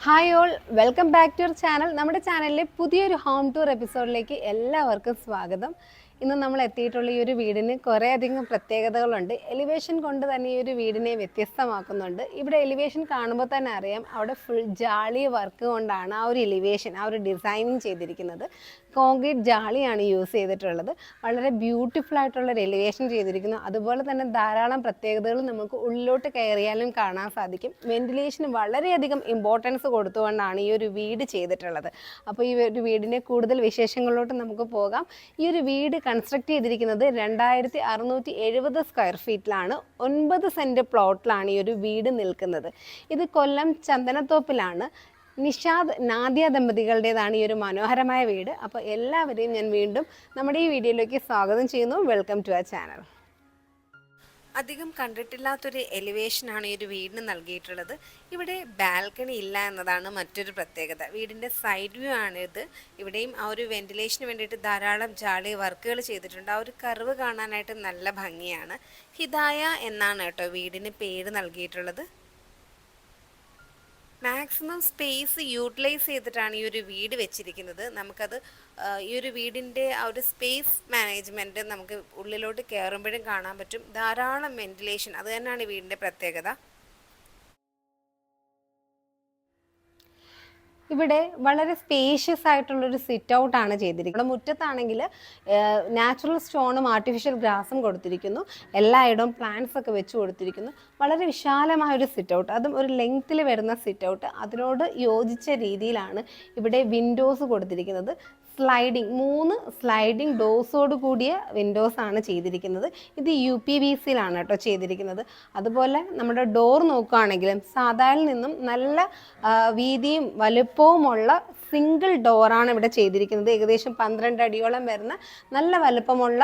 Hi all welcome back to your channel നമ്മുടെ ചാനലിലെ പുതിയൊരു ഹോം ടൂർ എപ്പിസോഡിലേക്ക് എല്ലാവർക്കും സ്വാഗതം. ഇന്ന് നമ്മൾ എത്തിയിട്ടുള്ള ഈ ഒരു വീടിന് കുറേയധികം പ്രത്യേകതകളുണ്ട്. എലിവേഷൻ കൊണ്ട് തന്നെ ഈ ഒരു വീടിനെ വ്യത്യസ്തമാക്കുന്നുണ്ട്. ഇവിടെ എലിവേഷൻ കാണുമ്പോൾ തന്നെ അറിയാം അവിടെ ഫുൾ ജാളി വർക്ക് കൊണ്ടാണ് ആ ഒരു എലിവേഷൻ ആ ഒരു ഡിസൈനിങ് ചെയ്തിരിക്കുന്നത്. കോൺക്രീറ്റ് ജാളിയാണ് യൂസ് ചെയ്തിട്ടുള്ളത്. വളരെ ബ്യൂട്ടിഫുൾ ആയിട്ടുള്ള റെലിവേഷൻ ചെയ്തിരിക്കുന്നു. അതുപോലെ തന്നെ ധാരാളം പ്രത്യേകതകൾ നമുക്ക് ഉള്ളിലോട്ട് കയറിയാലും കാണാൻ സാധിക്കും. വെന്റിലേഷന് വളരെയധികം ഇമ്പോർട്ടൻസ് കൊടുത്തുകൊണ്ടാണ് ഈ ഒരു വീട് ചെയ്തിട്ടുള്ളത്. അപ്പോൾ ഈ ഒരു വീടിന്റെ കൂടുതൽ വിശേഷങ്ങളിലോട്ട് നമുക്ക് പോകാം. ഈ ഒരു വീട് കൺസ്ട്രക്ട് ചെയ്തിരിക്കുന്നത് രണ്ടായിരത്തി അറുന്നൂറ്റി എഴുപത് സ്ക്വയർ ഫീറ്റിലാണ് ഒൻപത് സെന്റ് പ്ലോട്ടിലാണ് ഈ ഒരു വീട് നിൽക്കുന്നത്. ഇത് കൊല്ലം ചന്ദനത്തോപ്പിലാണ്. നിഷാദ് നാദിയ ദമ്പതികളുടേതാണ് ഈ ഒരു മനോഹരമായ വീട്. അപ്പോൾ എല്ലാവരെയും ഞാൻ വീണ്ടും നമ്മുടെ ഈ വീഡിയോയിലേക്ക് സ്വാഗതം ചെയ്യുന്നു. വെൽക്കം ടു ആ ചാനൽ അധികം കണ്ടിട്ടില്ലാത്തൊരു എലിവേഷനാണ് ഈ ഒരു വീടിന് നൽകിയിട്ടുള്ളത്. ഇവിടെ ബാൽക്കണി ഇല്ല എന്നതാണ് മറ്റൊരു പ്രത്യേകത. വീടിന്റെ സൈഡ് വ്യൂ ആണിത് ഇവിടെയും ആ ഒരു വെന്റിലേഷന് വേണ്ടിയിട്ട് ധാരാളം ജാളി വർക്കുകൾ ചെയ്തിട്ടുണ്ട്. ആ ഒരു കർവ് കാണാനായിട്ട് നല്ല ഭംഗിയാണ്. ഹിദായ എന്നാണ് കേട്ടോ വീടിന് പേര് നൽകിയിട്ടുള്ളത്. മാക്സിമം സ്പേസ് യൂട്ടിലൈസ് ചെയ്തിട്ടാണ് ഈ ഒരു വീട് വെച്ചിരിക്കുന്നത്. നമുക്കത് ഈ ഒരു വീടിന്റെ ആ ഒരു സ്പേസ് മാനേജ്മെന്റ് നമുക്ക് ഉള്ളിലോട്ട് കയറുമ്പോഴും കാണാൻ പറ്റും. ധാരാളം വെന്റിലേഷൻ അത് തന്നെയാണ് ഈ വീടിന്റെ പ്രത്യേകത. ഇവിടെ വളരെ സ്പേഷ്യസ് ആയിട്ടുള്ളൊരു സിറ്റ് ഔട്ട് ആണ് ചെയ്തിരിക്കുന്നത്. മുറ്റത്താണെങ്കിൽ നാച്ചുറൽ സ്റ്റോണും ആർട്ടിഫിഷ്യൽ ഗ്രാസും കൊടുത്തിരിക്കുന്നു. എല്ലായിടവും പ്ലാന്റ്സ് ഒക്കെ വെച്ച് കൊടുത്തിരിക്കുന്നു. വളരെ വിശാലമായ ഒരു സിറ്റ് ഔട്ട് അതും ഒരു ലെങ്ത്തിൽ വരുന്ന സിറ്റ് ഔട്ട് അതിനോട് യോജിച്ച രീതിയിലാണ് ഇവിടെ വിൻഡോസ് കൊടുത്തിരിക്കുന്നത്. സ്ലൈഡിങ് മൂന്ന് സ്ലൈഡിങ് ഡോസോട് കൂടിയ വിൻഡോസ് ആണ് ചെയ്തിരിക്കുന്നത്. ഇത് യു പി ബി സിയിലാണ് കേട്ടോ ചെയ്തിരിക്കുന്നത്. അതുപോലെ നമ്മുടെ ഡോർ നോക്കുകയാണെങ്കിലും സാധാരണ നിന്നും നല്ല വീതിയും വലുപ്പവുമുള്ള സിംഗിൾ ഡോറാണ് ഇവിടെ ചെയ്തിരിക്കുന്നത്. ഏകദേശം പന്ത്രണ്ട് അടിയോളം വരുന്ന നല്ല വലുപ്പമുള്ള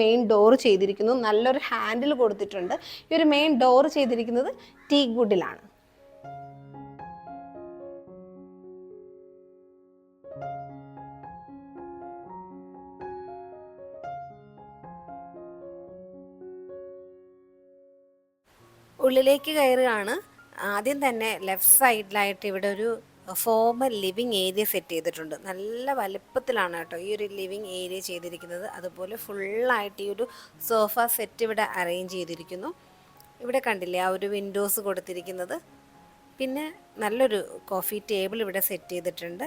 മെയിൻ ഡോർ ചെയ്തിരിക്കുന്നു. നല്ലൊരു ഹാൻഡിൽ കൊടുത്തിട്ടുണ്ട്. ഈ ഒരു മെയിൻ ഡോർ ചെയ്തിരിക്കുന്നത് ടീക്ക് വുഡിലാണ് ഉള്ളിലേക്ക് കയറുകയാണ്. ആദ്യം തന്നെ ലെഫ്റ്റ് സൈഡിലായിട്ട് ഇവിടെ ഒരു ഫോമൽ ലിവിങ് ഏരിയ സെറ്റ് ചെയ്തിട്ടുണ്ട്. നല്ല വലുപ്പത്തിലാണ് കേട്ടോ ഈ ഒരു ലിവിങ് ഏരിയ ചെയ്തിരിക്കുന്നത്. അതുപോലെ ഫുള്ളായിട്ട് ഈ ഒരു സോഫ സെറ്റ് ഇവിടെ അറേഞ്ച് ചെയ്തിരിക്കുന്നു. ഇവിടെ കണ്ടില്ലേ ആ ഒരു വിൻഡോസ് കൊടുത്തിരിക്കുന്നത്. പിന്നെ നല്ലൊരു കോഫി ടേബിൾ ഇവിടെ സെറ്റ് ചെയ്തിട്ടുണ്ട്.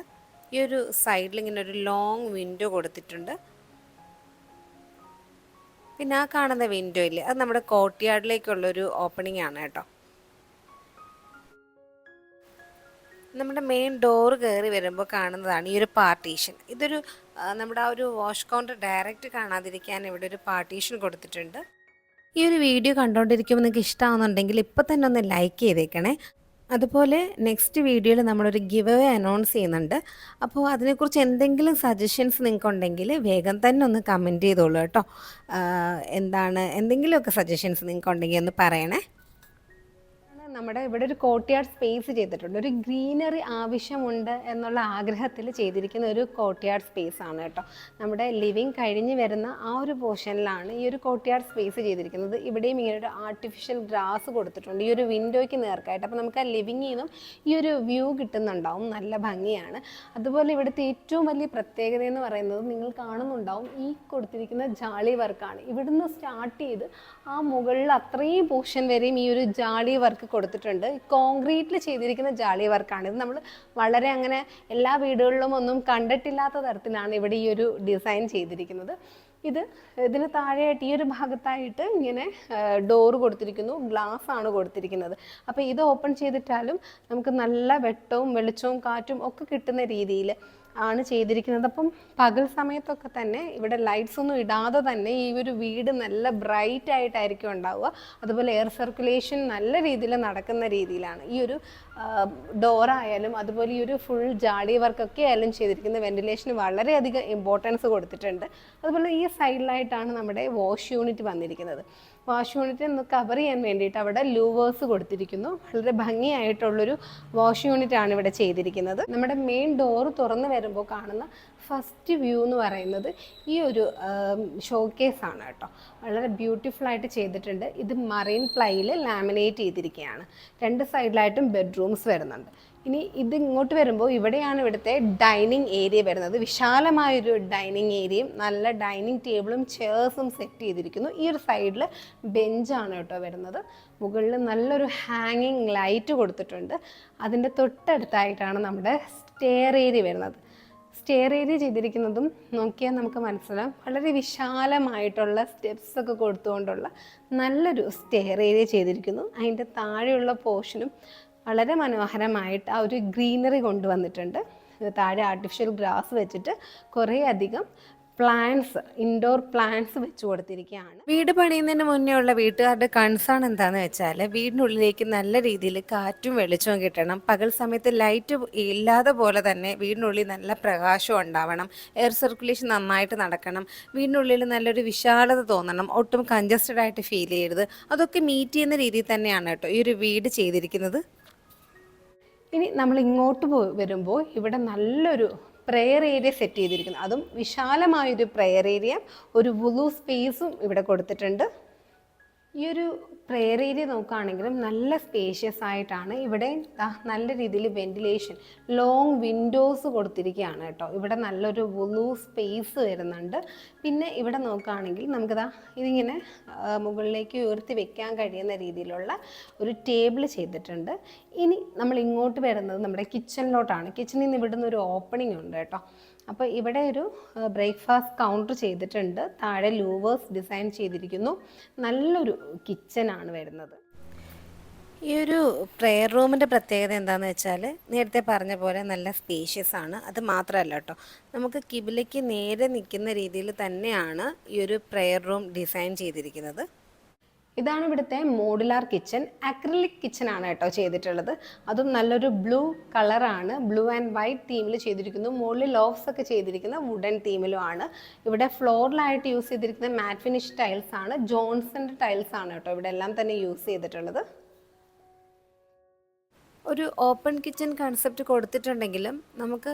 ഈ ഒരു സൈഡിൽ ഇങ്ങനെ ഒരു ലോങ് വിൻഡോ കൊടുത്തിട്ടുണ്ട്. പിന്നെ ആ കാണുന്ന വിൻഡോ ഇല്ലേ അത് നമ്മുടെ കോർട്ട്യാർഡിലേക്കുള്ളൊരു ഓപ്പണിംഗ് ആണ് കേട്ടോ. നമ്മുടെ മെയിൻ ഡോർ കയറി വരുമ്പോൾ കാണുന്നതാണ് ഈ ഒരു പാർട്ടീഷൻ ഇതൊരു നമ്മുടെ ആ ഒരു വാഷ് കൗണ്ടർ ഡയറക്റ്റ് കാണാതിരിക്കാൻ ഇവിടെ ഒരു പാർട്ടീഷൻ കൊടുത്തിട്ടുണ്ട്. ഈ ഒരു വീഡിയോ കണ്ടുകൊണ്ടിരിക്കുമ്പോൾ നിങ്ങൾക്ക് ഇഷ്ടമാകുന്നുണ്ടെങ്കിൽ ഇപ്പം തന്നെ ഒന്ന് ലൈക്ക് ചെയ്തേക്കണേ. അതുപോലെ നെക്സ്റ്റ് വീഡിയോയിൽ നമ്മളൊരു ഗിവ് അവേ അനൗൺസ് ചെയ്യുന്നുണ്ട്. അപ്പോൾ അതിനെക്കുറിച്ച് എന്തെങ്കിലും സജഷൻസ് നിങ്ങൾക്ക് ഉണ്ടെങ്കിൽ വേഗം തന്നെ ഒന്ന് കമന്റ് ചെയ്തോളൂ കേട്ടോ. എന്താണ് എന്തെങ്കിലുമൊക്കെ സജഷൻസ് നിങ്ങൾക്ക് ഉണ്ടെങ്കിൽ ഒന്ന് പറയണേ. നമ്മുടെ ഇവിടെ ഒരു കോർട്ട്യാർഡ് സ്പേസ് ചെയ്തിട്ടുണ്ട്. ഒരു ഗ്രീനറി ആവശ്യമുണ്ട് എന്നുള്ള ആഗ്രഹത്തിൽ ചെയ്തിരിക്കുന്ന ഒരു കോർട്ട്യാർഡ് സ്പേസ് ആണ് കേട്ടോ. നമ്മുടെ ലിവിങ് കഴിഞ്ഞ് വരുന്ന ആ ഒരു പോർഷനിലാണ് ഈ ഒരു കോർട്ട്യാർഡ് സ്പേസ് ചെയ്തിരിക്കുന്നത്. ഇവിടെയും ഇങ്ങനെ ഒരു ആർട്ടിഫിഷ്യൽ ഗ്രാസ് കൊടുത്തിട്ടുണ്ട്. ഈ ഒരു വിൻഡോയ്ക്ക് നേർക്കായിട്ട്. അപ്പോൾ നമുക്ക് ആ ലിവിങ്ങിൽ നിന്നും ഈ ഒരു വ്യൂ കിട്ടുന്നുണ്ടാവും. നല്ല ഭംഗിയാണ്. അതുപോലെ ഇവിടുത്തെ ഏറ്റവും വലിയ പ്രത്യേകത എന്ന് പറയുന്നത് നിങ്ങൾ കാണുന്നുണ്ടാവും ഈ കൊടുത്തിരിക്കുന്ന ജാളി വർക്കാണ് ഇവിടുന്ന് സ്റ്റാർട്ട് ചെയ്ത് ആ മുകളിൽ അത്രയും പോർഷൻ വരെയും ഈ ഒരു ജാളി വർക്ക് കൊടുത്തിട്ടുണ്ട്. കോൺക്രീറ്റിൽ ചെയ്തിരിക്കുന്ന ജാളി വർക്കാണ്. ഇത് നമ്മൾ വളരെ അങ്ങനെ എല്ലാ വീടുകളിലും ഒന്നും കണ്ടിട്ടില്ലാത്ത തരത്തിലാണ് ഇവിടെ ഈ ഒരു ഡിസൈൻ ചെയ്തിരിക്കുന്നത്. ഇത് ഇതിന് താഴെയായിട്ട് ഈ ഒരു ഭാഗത്തായിട്ട് ഇങ്ങനെ ഡോറ് കൊടുത്തിരിക്കുന്നു. ഗ്ലാസ് ആണ് കൊടുത്തിരിക്കുന്നത്. അപ്പോൾ ഇത് ഓപ്പൺ ചെയ്തിട്ടാലും നമുക്ക് നല്ല വെട്ടവും വെളിച്ചവും കാറ്റും ഒക്കെ കിട്ടുന്ന രീതിയിൽ ആണ് ചെയ്തിരിക്കുന്നത്. അപ്പം പകൽ സമയത്തൊക്കെ തന്നെ ഇവിടെ ലൈറ്റ്സ് ഒന്നും ഇടാതെ തന്നെ ഈ ഒരു വീട് നല്ല ബ്രൈറ്റ് ആയിട്ടായിരിക്കും ഉണ്ടാവുക. അതുപോലെ എയർ സർക്കുലേഷൻ നല്ല രീതിയിൽ നടക്കുന്ന രീതിയിലാണ്. ഈ ഒരു ഡോറായാലും അതുപോലെ ഈ ഒരു ഫുൾ ജാടി വർക്കൊക്കെ ആയാലും ചെയ്തിരിക്കുന്ന വെന്റിലേഷന് വളരെയധികം ഇമ്പോർട്ടൻസ് കൊടുത്തിട്ടുണ്ട്. അതുപോലെ ഈ സൈഡിലായിട്ടാണ് നമ്മുടെ വാഷ് യൂണിറ്റ് വന്നിരിക്കുന്നത്. വാഷ് യൂണിറ്റ് ഒന്ന് കവർ ചെയ്യാൻ വേണ്ടിയിട്ട് അവിടെ ലൂവേഴ്സ് കൊടുത്തിരിക്കുന്നു. വളരെ ഭംഗിയായിട്ടുള്ളൊരു വാഷ് യൂണിറ്റ് ആണ് ഇവിടെ ചെയ്തിരിക്കുന്നത്. നമ്മുടെ മെയിൻ ഡോർ തുറന്ന് വരുമ്പോൾ കാണുന്ന ഫസ്റ്റ് വ്യൂ എന്ന് പറയുന്നത് ഈ ഒരു ഷോക്കേസ് ആണ് കേട്ടോ. വളരെ ബ്യൂട്ടിഫുൾ ആയിട്ട് ചെയ്തിട്ടുണ്ട്. ഇത് മറൈൻ പ്ലൈയിൽ ലാമിനേറ്റ് ചെയ്തിരിക്കുകയാണ്. രണ്ട് സൈഡിലായിട്ടും ബെഡ്റൂംസ് വരുന്നുണ്ട്. ഇനി ഇത് ഇങ്ങോട്ട് വരുമ്പോൾ ഇവിടെയാണ് ഇവിടുത്തെ ഡൈനിങ് ഏരിയ വരുന്നത്. വിശാലമായൊരു ഡൈനിങ് ഏരിയയും നല്ല ഡൈനിങ് ടേബിളും ചെയർസും സെറ്റ് ചെയ്തിരിക്കുന്നു. ഈ ഒരു സൈഡിൽ ബെഞ്ചാണ് കേട്ടോ വരുന്നത്. മുകളിൽ നല്ലൊരു ഹാങ്ങിങ് ലൈറ്റ് കൊടുത്തിട്ടുണ്ട്. അതിന്റെ തൊട്ടടുത്തായിട്ടാണ് നമ്മുടെ സ്റ്റെയർ ഏരിയ വരുന്നത്. സ്റ്റെയർ ഏരിയ ചെയ്തിരിക്കുന്നതും നോക്കിയാൽ നമുക്ക് മനസ്സിലാവും വളരെ വിശാലമായിട്ടുള്ള സ്റ്റെപ്സ് ഒക്കെ കൊടുത്തുകൊണ്ടുള്ള നല്ലൊരു സ്റ്റെയർ ഏരിയ ചെയ്തിരിക്കുന്നു. അതിന്റെ താഴെയുള്ള പോർഷനും വളരെ മനോഹരമായിട്ട് ആ ഒരു ഗ്രീനറി കൊണ്ടുവന്നിട്ടുണ്ട്. താഴെ ആർട്ടിഫിഷ്യൽ ഗ്രാസ് വെച്ചിട്ട് കുറേ അധികം പ്ലാന്റ്സ് ഇൻഡോർ പ്ലാന്റ്സ് വെച്ചു കൊടുത്തിരിക്കുകയാണ്. വീട് പണിയുന്നതിന് മുന്നേ ഉള്ള വീട്ടുകാരുടെ കൺസേൺ എന്താന്ന് വെച്ചാൽ വീടിനുള്ളിലേക്ക് നല്ല രീതിയിൽ കാറ്റും വെളിച്ചവും കിട്ടണം. പകൽ സമയത്ത് ലൈറ്റ് ഇല്ലാതെ പോലെ തന്നെ വീടിനുള്ളിൽ നല്ല പ്രകാശം ഉണ്ടാവണം. എയർ സർക്കുലേഷൻ നന്നായിട്ട് നടക്കണം. വീടിനുള്ളിൽ നല്ലൊരു വിശാലത തോന്നണം. ഒട്ടും കഞ്ചസ്റ്റഡ് ആയിട്ട് ഫീൽ ചെയ്യരുത്. അതൊക്കെ മീറ്റ് ചെയ്യുന്ന രീതിയിൽ തന്നെയാണ് കേട്ടോ ഈ ഒരു വീട് ചെയ്തിരിക്കുന്നത്. ഇനി നമ്മൾ ഇങ്ങോട്ട് പോ വരുമ്പോൾ ഇവിടെ നല്ലൊരു പ്രെയർ ഏരിയ സെറ്റ് ചെയ്തിരിക്കുന്നു. അതും വിശാലമായൊരു പ്രെയർ ഏരിയ ഒരു വുളു സ്പേസും ഇവിടെ കൊടുത്തിട്ടുണ്ട്. ഈ ഒരു പ്രെയർ നോക്കുകയാണെങ്കിലും നല്ല സ്പേഷ്യസ് ആയിട്ടാണ് ഇവിടെ നല്ല രീതിയിൽ വെന്റിലേഷൻ ലോങ് വിൻഡോസ് കൊടുത്തിരിക്കുകയാണ് കേട്ടോ. ഇവിടെ നല്ലൊരു വുളു സ്പേസ് വരുന്നുണ്ട്. പിന്നെ ഇവിടെ നോക്കുകയാണെങ്കിൽ നമുക്കിതാ ഇതിങ്ങനെ മുകളിലേക്ക് ഉയർത്തി വെക്കാൻ കഴിയുന്ന രീതിയിലുള്ള ഒരു ടേബിൾ ചെയ്തിട്ടുണ്ട്. ഇനി നമ്മൾ ഇങ്ങോട്ട് വരുന്നത് നമ്മുടെ കിച്ചണിലോട്ടാണ് കിച്ചണിൽ നിന്ന് ഇവിടുന്ന് ഒരു ഓപ്പണിംഗ് ഉണ്ട് കേട്ടോ. അപ്പോൾ ഇവിടെ ഒരു ബ്രേക്ക്ഫാസ്റ്റ് കൗണ്ടർ ചെയ്തിട്ടുണ്ട്. താഴെ ലൂവേഴ്സ് ഡിസൈൻ ചെയ്തിരിക്കുന്നു. നല്ലൊരു കിച്ചനാണ് വരുന്നത്. ഈ ഒരു പ്രെയർ റൂമിന്റെ പ്രത്യേകത എന്താണെന്ന് വെച്ചാൽ നേരത്തെ പറഞ്ഞ പോലെ നല്ല സ്പേഷ്യസ് ആണ്. അത് മാത്രമല്ല കേട്ടോ നമുക്ക് കിബിലയ്ക്ക് നേരെ നിൽക്കുന്ന രീതിയിൽ തന്നെയാണ് ഈ ഒരു പ്രെയർ റൂം ഡിസൈൻ ചെയ്തിരിക്കുന്നത്. ഇതാണ് ഇവിടുത്തെ മോഡുലാർ കിച്ചൺ അക്രിലിക് കിച്ചൺ ആണ് കേട്ടോ ചെയ്തിട്ടുള്ളത്. അതും നല്ലൊരു ബ്ലൂ കളറാണ് ബ്ലൂ ആൻഡ് വൈറ്റ് തീമിൽ ചെയ്തിരിക്കുന്നു. മുകളിൽ ലോഫ്സ് ഒക്കെ ചെയ്തിരിക്കുന്ന വുഡൻ തീമിലുമാണ് ഇവിടെ ഫ്ലോറിലായിട്ട് യൂസ് ചെയ്തിരിക്കുന്ന മാറ്റ് ഫിനിഷ് ടൈൽസ് ആണ്. ജോൺസന്റെ ടൈൽസ് ആണ് കേട്ടോ ഇവിടെ എല്ലാം തന്നെ യൂസ് ചെയ്തിട്ടുള്ളത്. ഒരു ഓപ്പൺ കിച്ചൺ കൺസെപ്റ്റ് കൊടുത്തിട്ടുണ്ടെങ്കിലും നമുക്ക്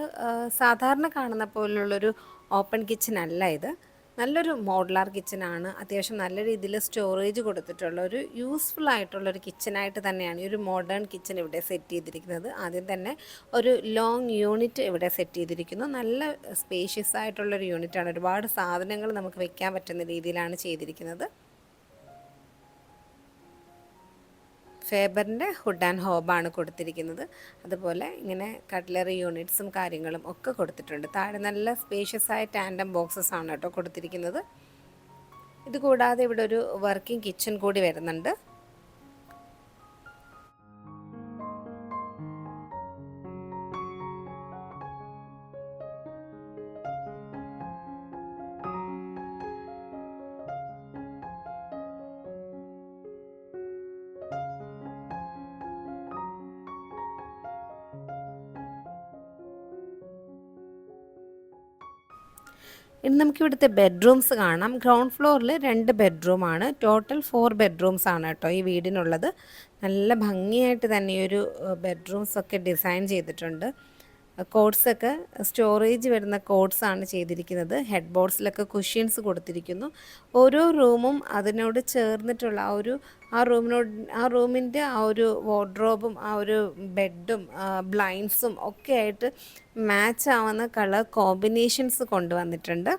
സാധാരണ കാണുന്ന പോലുള്ളൊരു ഓപ്പൺ കിച്ചൺ അല്ല ഇത്. നല്ലൊരു മോഡുലാർ കിച്ചനാണ്. അത്യാവശ്യം നല്ല രീതിയിൽ സ്റ്റോറേജ് കൊടുത്തിട്ടുള്ള ഒരു യൂസ്ഫുൾ ആയിട്ടുള്ള ഒരു കിച്ചനായിട്ട് തന്നെയാണ് ഈ ഒരു മോഡേൺ കിച്ചൻ ഇവിടെ സെറ്റ് ചെയ്തിരിക്കുന്നത്. ആദ്യം തന്നെ ഒരു ലോങ് യൂണിറ്റ് ഇവിടെ സെറ്റ് ചെയ്തിരിക്കുന്നു. നല്ല സ്പേഷ്യസ് ആയിട്ടുള്ളൊരു യൂണിറ്റാണ്. ഒരുപാട് സാധനങ്ങൾ നമുക്ക് വെക്കാൻ പറ്റുന്ന രീതിയിലാണ് ചെയ്തിരിക്കുന്നത്. ഫേബറിന്റെ ഹുഡ് ആൻഡ് ഹോബാണ് കൊടുത്തിരിക്കുന്നത്. അതുപോലെ ഇങ്ങനെ കട്ട്ലറി യൂണിറ്റ്സും കാര്യങ്ങളും ഒക്കെ കൊടുത്തിട്ടുണ്ട്. താഴെ നല്ല സ്പേഷ്യസ് ആയ ടാൻഡം ബോക്സസ് ആണ് കേട്ടോ കൊടുത്തിരിക്കുന്നത്. ഇതുകൂടാതെ ഇവിടെ ഒരു വർക്കിംഗ് കിച്ചൺ കൂടി വരുന്നുണ്ട്. ഇനി നമുക്ക് ഇവിടുത്തെ ബെഡ്റൂംസ് കാണാം. ഗ്രൗണ്ട് ഫ്ലോറിൽ രണ്ട് ബെഡ്റൂമാണ് ടോട്ടൽ ഫോർ ബെഡ്റൂംസ് ആണ് കേട്ടോ ഈ വീടിനുള്ളത്. നല്ല ഭംഗിയായിട്ട് തന്നെ ഒരു ബെഡ്റൂംസ് ഒക്കെ ഡിസൈൻ ചെയ്തിട്ടുണ്ട്. കോട്ട്സ് ഒക്കെ സ്റ്റോറേജ് വരുന്ന കോഡ്സ് ആണ് ചെയ്തിരിക്കുന്നത്. ഹെഡ് ബോർഡ്സിലൊക്കെ കുഷ്യൻസ് കൊടുത്തിരിക്കുന്നു. ഓരോ റൂമും അതിനോട് ചേർന്നിട്ടുള്ള ആ ഒരു ആ റൂമിനോട് ആ റൂമിന്റെ ആ ഒരു വാർഡ്രോബും ആ ഒരു ബെഡും ബ്ലൈൻഡ്സും ഒക്കെ ആയിട്ട് മാച്ച് ആവുന്ന കളർ കോമ്പിനേഷൻസ് കൊണ്ടുവന്നിട്ടുണ്ട്.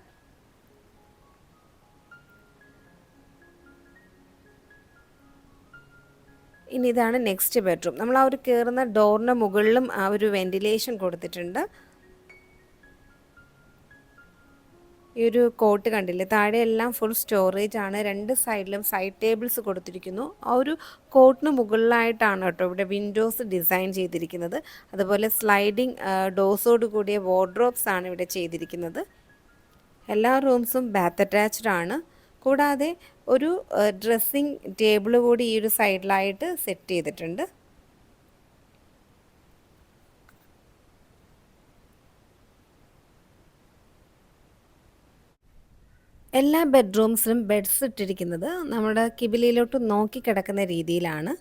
ഇനി ഇതാണ് നെക്സ്റ്റ് ബെഡ്റൂം നമ്മൾ ആ ഒരു കയറുന്ന ഡോറിന് മുകളിലും ആ ഒരു വെന്റിലേഷൻ കൊടുത്തിട്ടുണ്ട്. ഈ ഒരു കോട്ട് കണ്ടില്ലേ? താഴെയെല്ലാം ഫുൾ സ്റ്റോറേജ് ആണ്. രണ്ട് സൈഡിലും സൈഡ് ടേബിൾസ് കൊടുത്തിരിക്കുന്നു. ആ ഒരു കോട്ടിന് മുകളിലായിട്ടാണ് കേട്ടോ ഇവിടെ വിൻഡോസ് ഡിസൈൻ ചെയ്തിരിക്കുന്നത്. അതുപോലെ സ്ലൈഡിങ് ഡോസോട് കൂടിയ വാർഡ്രോബ്സ് ആണ് ഇവിടെ ചെയ്തിരിക്കുന്നത്. എല്ലാ റൂംസും ബാത്ത് അറ്റാച്ച്ഡ് ആണ്. കൂടാതെ ഒരു ഡ്രസ്സിങ് ടേബിൾ കൂടി ഈ ഒരു സൈഡിലായിട്ട് സെറ്റ് ചെയ്തിട്ടുണ്ട്. എല്ലാ ബെഡ്റൂംസിലും ബെഡ്സ് ഇട്ടിരിക്കുന്നത് നമ്മുടെ കിബിലിയിലോട്ട് നോക്കി കിടക്കുന്ന രീതിയിലാണ്.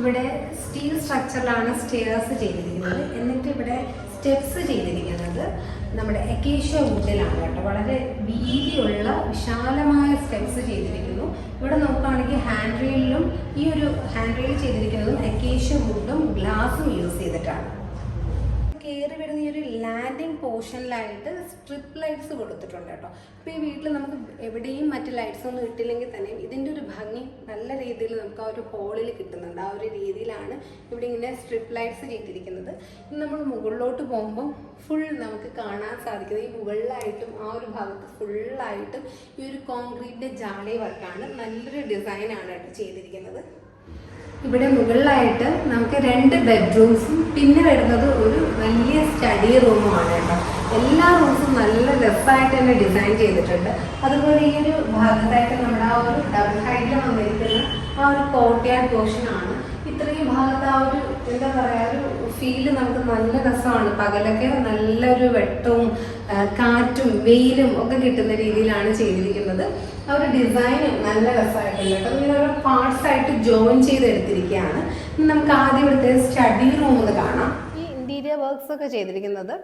ഇവിടെ സ്റ്റീൽ സ്ട്രക്ചറിലാണ് സ്റ്റെയർസ് ചെയ്തിരിക്കുന്നത്. എന്നിട്ട് ഇവിടെ സ്റ്റെപ്സ് ചെയ്തിരിക്കുന്നത്. നമ്മുടെ എക്കേഷ്യ വുഡിലാണ് കേട്ടോ. വളരെ വീതിയുള്ള വിശാലമായ സ്റ്റെപ്സ് ചെയ്തിരിക്കുന്നു. ഇവിടെ നോക്കുകയാണെങ്കിൽ ഹാൻഡ് റെയിലും ഈ ഒരു ഹാൻഡ് റെയിൽ ചെയ്തിരിക്കുന്നതും എക്കേഷ്യ വുഡും ഗ്ലാസും യൂസ് ചെയ്തിട്ടാണ്. കയറി വരുന്ന ഈ ഒരു ലാൻഡിങ് പോർഷനിലായിട്ട് സ്ട്രിപ്പ് ലൈറ്റ്സ് കൊടുത്തിട്ടുണ്ട് കേട്ടോ. അപ്പോൾ ഈ വീട്ടിൽ നമുക്ക് എവിടെയും മറ്റ് ലൈറ്റ്സ് ഒന്നും ഇട്ടില്ലെങ്കിൽ തന്നെ ഇതിന്റെ ഒരു ഭംഗി നല്ല രീതിയിൽ നമുക്ക് ആ ഒരു ഹോളിൽ കിട്ടുന്നുണ്ട്. ആ ഒരു രീതിയിലാണ് ഇവിടെ ഇങ്ങനെ സ്ട്രിപ്പ് ലൈറ്റ്സ് ചെയ്തിരിക്കുന്നത്. ഇനി നമ്മൾ മുകളിലോട്ട് പോകുമ്പോൾ ഫുൾ നമുക്ക് കാണാൻ സാധിക്കുന്നത് ഈ മുകളിലായിട്ടും ആ ഒരു ഭാഗത്ത് ഫുള്ളായിട്ടും ഈ ഒരു കോൺക്രീറ്റിന്റെ ജാളി വർക്കാണ് നല്ലൊരു ഡിസൈനാണ് കേട്ടോ ചെയ്തിരിക്കുന്നത്. ഇവിടെ മുകളിലായിട്ട് നമുക്ക് രണ്ട് ബെഡ്റൂംസും പിന്നെ വരുന്നത് ഒരു വലിയ സ്റ്റഡി റൂമുമാണ് കേട്ടോ. എല്ലാ റൂംസും നല്ല രസമായിട്ട് തന്നെ ഡിസൈൻ ചെയ്തിട്ടുണ്ട്. അതുപോലെ ഈ ഒരു ഭാഗത്തായിട്ട് നമ്മുടെ ആ ഒരു ഡബിൾ ഹൈഡിൽ വന്നിരിക്കുന്ന ആ ഒരു കോർട്ട്യാർഡ് പോർഷനാണ് ഇത്രയും ഭാഗത്ത് ആ ഒരു എന്താ പറയുക ഒരു ഫീൽ നമുക്ക് നല്ല രസമാണ്. പകലൊക്കെ നല്ലൊരു വെട്ടവും കാറ്റും വെയിലും ഒക്കെ കിട്ടുന്ന രീതിയിലാണ് ചെയ്തിരിക്കുന്നത്. ആ ഒരു ഡിസൈനും നല്ല രസമായിട്ടുണ്ട് കേട്ടോ. ഇങ്ങനെ ഓരോ പാർട്സ് ആയിട്ട് ജോയിൻ ചെയ്തെടുത്തിരിക്കുകയാണ്. നമുക്ക് ആദ്യം ഇവിടുത്തെ സ്റ്റഡി റൂമിൽ കാണാം. ഈ ഇന്റീരിയർ വർക്ക്സ് ഒക്കെ ചെയ്തിരിക്കുന്നത്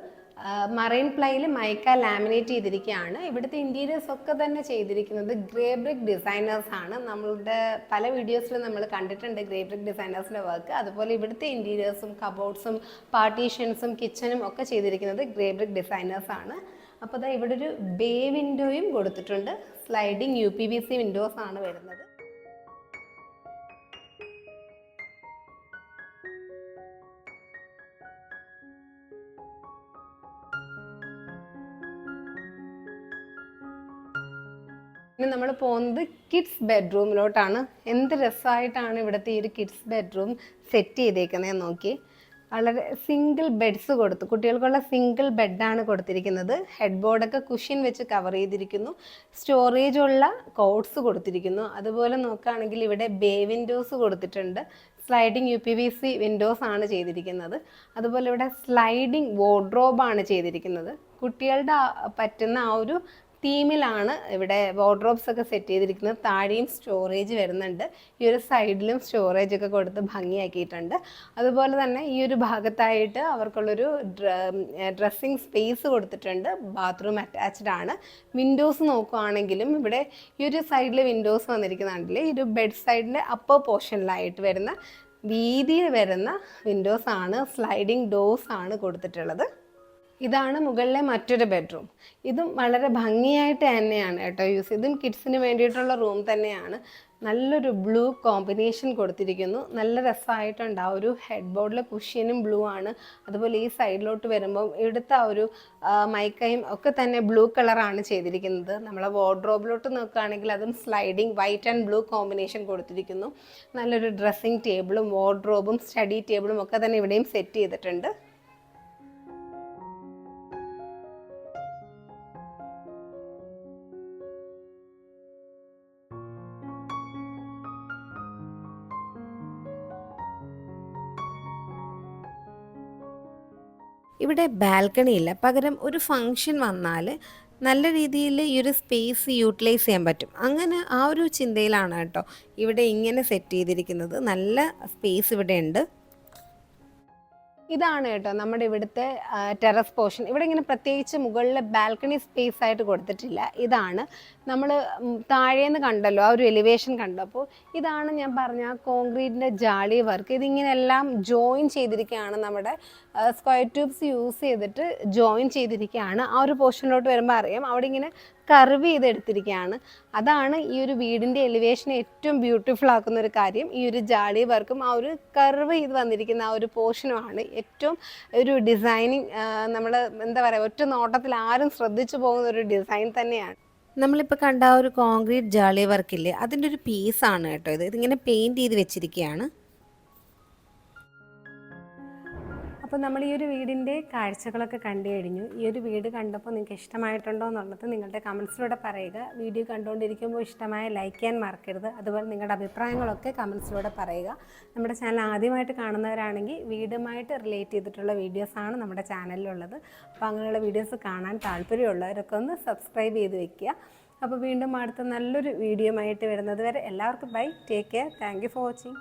മറൈൻ പ്ലൈയിൽ മൈക്ക ലാമിനേറ്റ് ചെയ്തിരിക്കുകയാണ് ഇവിടുത്തെ ഇന്റീരിയേഴ്സ് ഒക്കെ തന്നെ ചെയ്തിരിക്കുന്നത് ഗ്രേ ബ്രിക് ഡിസൈനേഴ്സ് ആണ്. നമ്മളുടെ പല വീഡിയോസിലും നമ്മൾ കണ്ടിട്ടുണ്ട് ഗ്രേ ബ്രിക് ഡിസൈനേഴ്സിന്റെ വർക്ക് അതുപോലെ ഇവിടുത്തെ ഇന്റീരിയേഴ്സും കബോർഡ്സും പാർട്ടീഷൻസും കിച്ചണും ഒക്കെ ചെയ്തിരിക്കുന്നത് ഗ്രേ ബ്രിക് ഡിസൈനേഴ്സ് ആണ്. അപ്പോൾ ഇതാ ഇവിടെ ഒരു ബേ വിൻഡോയും കൊടുത്തിട്ടുണ്ട്. Sliding U P V C windows ആണ് വരുന്നത്. ഇനി നമ്മൾ പോകുന്നത് കിഡ്സ് ബെഡ്റൂമിലോട്ടാണ് എന്ത് രസമായിട്ടാണ് ഇവിടുത്തെ ഈ ഒരു കിഡ്സ് ബെഡ്റൂം സെറ്റ് ചെയ്തേക്കുന്നത് നോക്കി. വളരെ സിംഗിൾ ബെഡ്സ് കൊടുത്തു. കുട്ടികൾക്കുള്ള സിംഗിൾ ബെഡാണ് കൊടുത്തിരിക്കുന്നത്. ഹെഡ് ബോർഡൊക്കെ കുഷ്യൻ വെച്ച് കവർ ചെയ്തിരിക്കുന്നു. സ്റ്റോറേജ് ഉള്ള കോട്ട്സ് കൊടുത്തിരിക്കുന്നു. അതുപോലെ നോക്കുകയാണെങ്കിൽ ഇവിടെ ബേ വിൻഡോസ് കൊടുത്തിട്ടുണ്ട്. Sliding U P V C windows ആണ് ചെയ്തിരിക്കുന്നത്. അതുപോലെ ഇവിടെ സ്ലൈഡിങ് വാർഡ്രോബാണ് ചെയ്തിരിക്കുന്നത്. കുട്ടികളുടെ പറ്റുന്ന ആ ഒരു തീമിലാണ് ഇവിടെ വാർഡ്രോബ്സ് ഒക്കെ സെറ്റ് ചെയ്തിരിക്കുന്നത്. താഴെയും സ്റ്റോറേജ് വരുന്നുണ്ട്. ഈ ഒരു സൈഡിലും സ്റ്റോറേജ് ഒക്കെ കൊടുത്ത് ഭംഗിയാക്കിയിട്ടുണ്ട്. അതുപോലെ തന്നെ ഈ ഒരു ഭാഗത്തായിട്ട് അവർക്കുള്ളൊരു ഡ്രസ്സിങ് സ്പേസ് കൊടുത്തിട്ടുണ്ട്. ബാത്റൂം അറ്റാച്ച്ഡ് ആണ്. വിൻഡോസ് നോക്കുകയാണെങ്കിലും ഇവിടെ ഈ ഒരു സൈഡിൽ വിൻഡോസ് വന്നിരിക്കുന്നുണ്ടെങ്കിൽ ഈ ഒരു ബെഡ് സൈഡിന്റെ അപ്പർ പോർഷനിലായിട്ട് വരുന്ന വീതിയിൽ വരുന്ന വിൻഡോസ് ആണ്. സ്ലൈഡിങ് ഡോസ് ആണ് കൊടുത്തിട്ടുള്ളത്. ഇതാണ് മുകളിലെ മറ്റൊരു ബെഡ്റൂം ഇതും വളരെ ഭംഗിയായിട്ട് തന്നെയാണ് കേട്ടോ യൂസ് ഇതും കിഡ്സിന് വേണ്ടിയിട്ടുള്ള റൂം തന്നെയാണ്. നല്ലൊരു ബ്ലൂ കോമ്പിനേഷൻ കൊടുത്തിരിക്കുന്നു. നല്ല രസമായിട്ടുണ്ട്. ആ ഒരു ഹെഡ് ബോർഡിലെ കുഷ്യനും ബ്ലൂ ആണ്. അതുപോലെ ഈ സൈഡിലോട്ട് വരുമ്പോൾ ഇവിടുത്തെ ആ ഒരു മൈക്കയും ഒക്കെ തന്നെ ബ്ലൂ കളറാണ് ചെയ്തിരിക്കുന്നത്. നമ്മളെ വാർഡ്രോബിലോട്ട് നോക്കുകയാണെങ്കിൽ അതും sliding white and blue combination കൊടുത്തിരിക്കുന്നു. നല്ലൊരു ഡ്രസ്സിങ് ടേബിളും വാർഡ്രോബും സ്റ്റഡി ടേബിളും ഒക്കെ തന്നെ ഇവിടെയും സെറ്റ് ചെയ്തിട്ടുണ്ട്. ഇവിടെ ബാൽക്കണി ഇല്ല. പകരം ഒരു ഫങ്ഷൻ വന്നാൽ നല്ല രീതിയിൽ ഈ ഒരു സ്പേസ് യൂട്ടിലൈസ് ചെയ്യാൻ പറ്റും. അങ്ങനെ ആ ഒരു ചിന്തയിലാണ് കേട്ടോ ഇവിടെ ഇങ്ങനെ സെറ്റ് ചെയ്തിരിക്കുന്നത്. നല്ല സ്പേസ് ഇവിടെ ഉണ്ട്. ഇതാണ് കേട്ടോ നമ്മുടെ ഇവിടുത്തെ ടെറസ് പോർഷൻ. ഇവിടെ ഇങ്ങനെ പ്രത്യേകിച്ച് മുകളിൽ ബാൽക്കണി സ്പേസ് ആയിട്ട് കൊടുത്തിട്ടില്ല. ഇതാണ് നമ്മൾ താഴേന്ന് കണ്ടല്ലോ ആ ഒരു എലിവേഷൻ കണ്ടപ്പോൾ ഇതാണ് ഞാൻ പറഞ്ഞ കോൺക്രീറ്റിന്റെ ജാളി വർക്ക്. ഇതിങ്ങനെല്ലാം ജോയിൻ ചെയ്തിരിക്കുകയാണ് നമ്മുടെ സ്ക്വയർ ട്യൂബ്സ് യൂസ് ചെയ്തിട്ട് ജോയിൻ ചെയ്തിരിക്കുകയാണ്. ആ ഒരു പോർഷനിലോട്ട് വരുമ്പോൾ അറിയാം. അവിടെ ഇങ്ങനെ കർവ് ചെയ്തെടുത്തിരിക്കുകയാണ്. അതാണ് ഈ ഒരു വീടിന്റെ എലിവേഷൻ ഏറ്റവും ബ്യൂട്ടിഫുൾ ആക്കുന്ന ഒരു കാര്യം. ഈ ഒരു ജാളി വർക്കും ആ ഒരു കർവ് ചെയ്ത് വന്നിരിക്കുന്ന ആ ഒരു പോർഷനുമാണ് ഏറ്റവും ഒരു ഡിസൈനിങ് നമ്മൾ എന്താ പറയുക ഒറ്റ നോട്ടത്തിൽ ആരും ശ്രദ്ധിച്ചു പോകുന്ന ഒരു ഡിസൈൻ തന്നെയാണ്. നമ്മളിപ്പോൾ കണ്ട ആ ഒരു കോൺക്രീറ്റ് ജാളി വർക്കില്ലേ അതിന്റെ ഒരു പീസാണ് കേട്ടോ ഇത്. ഇതിങ്ങനെ പെയിന്റ് ചെയ്ത് വെച്ചിരിക്കുകയാണ് അപ്പോൾ നമ്മൾ ഈ ഒരു വീടിന്റെ കാഴ്ചകളൊക്കെ കണ്ടു കഴിഞ്ഞു. ഈ ഒരു വീട് കണ്ടപ്പോൾ നിങ്ങൾക്ക് ഇഷ്ടമായിട്ടുണ്ടോ എന്നുള്ളത് നിങ്ങളുടെ കമൻസിലൂടെ പറയുക. വീഡിയോ കണ്ടുകൊണ്ടിരിക്കുമ്പോൾ ഇഷ്ടമായ ലൈക്ക് ചെയ്യാൻ മറക്കരുത്. അതുപോലെ നിങ്ങളുടെ അഭിപ്രായങ്ങളൊക്കെ കമൻസിലൂടെ പറയുക. നമ്മുടെ ചാനൽ ആദ്യമായിട്ട് കാണുന്നവരാണെങ്കിൽ വീടുമായിട്ട് റിലേറ്റ് ചെയ്തിട്ടുള്ള വീഡിയോസാണ് നമ്മുടെ ചാനലിലുള്ളത് അപ്പോൾ അങ്ങനെയുള്ള വീഡിയോസ് കാണാൻ താല്പര്യമുള്ളവരൊക്കെ ഒന്ന് സബ്സ്ക്രൈബ് ചെയ്ത് വെക്കുക. അപ്പോൾ വീണ്ടും അടുത്ത നല്ലൊരു വീഡിയോ ആയിട്ട് വരുന്നത് വരെ എല്ലാവർക്കും bye take care thank for watching